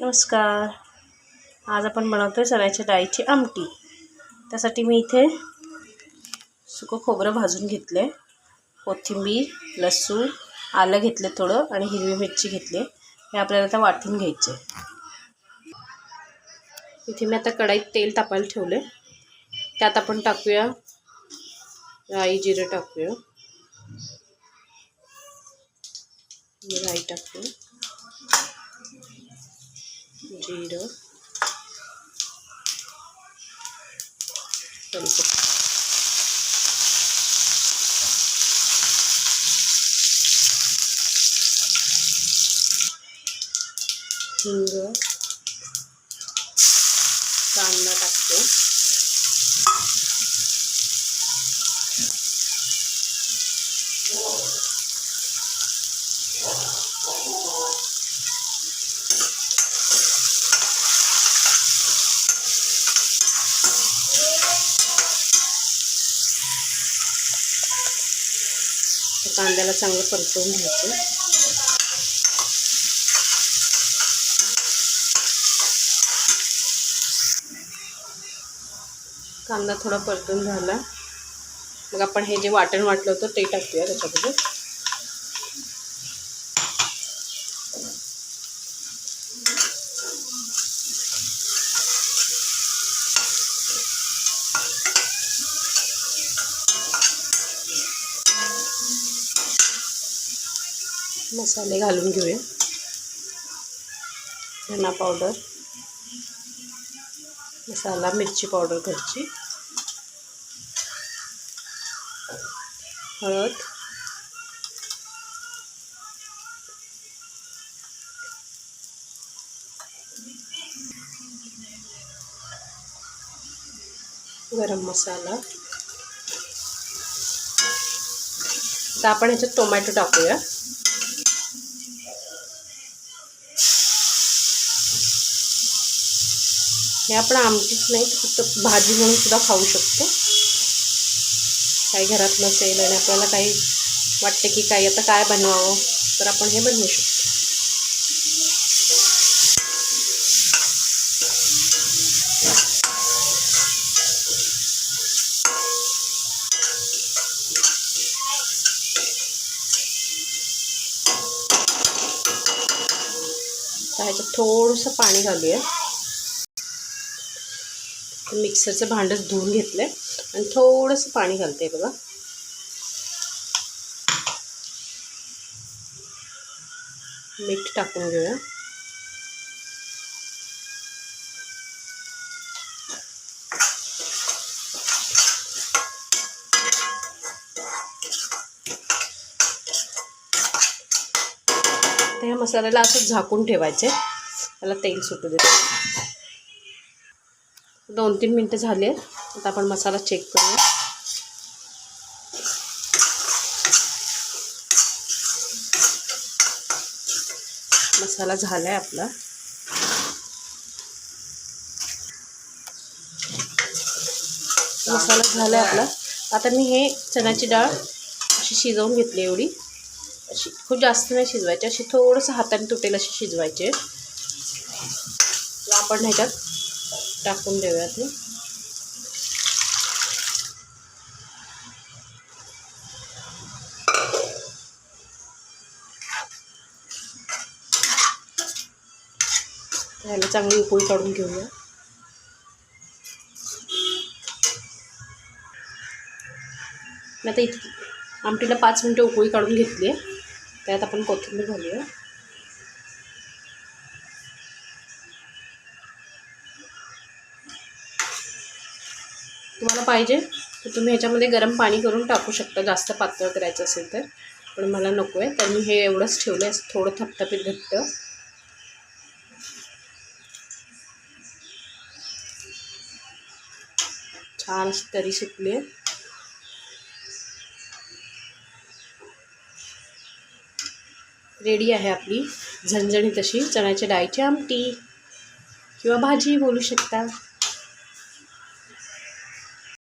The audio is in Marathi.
नमस्कार. आज आपण बनवतो आहे चण्याच्या डाळीची आमटी. त्यासाठी मी इथे सुकं खोबरं भाजून घेतलं आहे कोथिंबीर लसूण आलं घेतलं थोडं आणि हिरवी मिरची घेतली. हे आपल्याला आता वाटून घ्यायचे इथे मी आता कढाईत तेल तापायला ठेवलं आहे त्यात आपण टाकूया राई जिरं टाकूया. राई टाकूया जिरं कढीपत्ता हिंग कांदा टाकतो कांद्याला चांगलं परतवून घ्यायचं. कांदा थोडा परतून झाला. मग आपण हे जे वाटण वाटलं होतं ते टाकूया त्याच्याबरोबर मसाले घालून घेऊया. धना पावडर मसाला मिरची पावडर घरची हळद गरम मसाला. तर आपण ह्याच्यात टोमॅटो टाकूया. हे आपण आमटीच नाही फक्त भाजी म्हणून सुद्धा खाऊ शकतो. काही घरात नसेल आणि आपल्याला काही वाटते की काही आता काय बनवावं तर आपण हे बनवू शकतो. ह्याच्यात थोडंसं पाणी घालूया. मिक्सरचं भांडंच धुवून घेतलं आहे आणि थोडंसं पाणी घालते बघा. मीठ टाकून घेऊया. तर ह्या मसाल्याला असं झाकून ठेवायचे त्याला तेल सुटू देते दोन तीन मिनटं झाले. आता आपण मसाला चेक करूया. मसाला झाला आहे आपला. मसाला झाला आहे आपला. आता मी हे चण्याची डाळ अशी शिजवून घेतली एवढी. अशी खूप जास्त नाही शिजवायची अशी थोडंसं हाताने तुटेल अशी शिजवायचे. आपण ह्याच्यात टाकून देऊया ते. त्याला चांगली उकळी काढून घेऊया. आता इतकी आमटीला पाच मिनटं उकळी काढून घेतली आहे. त्यात आपण कोथिंबीर घालूया. तुम्हाला पाहिजे तर तुम्ही ह्याच्यामध्ये गरम पाणी करून टाकू शकता. जास्त पातळ करायचं असेल तर. पण मला नको आहे. तर मी हे एवढंच ठेवलं आहे थोडं थपथपीत घट्ट. छान अशी तरी सुटली आहे. रेडी आहे आपली झणझणीत अशी चण्याची डाळीची आमटी. किंवा भाजी बोलू शकता.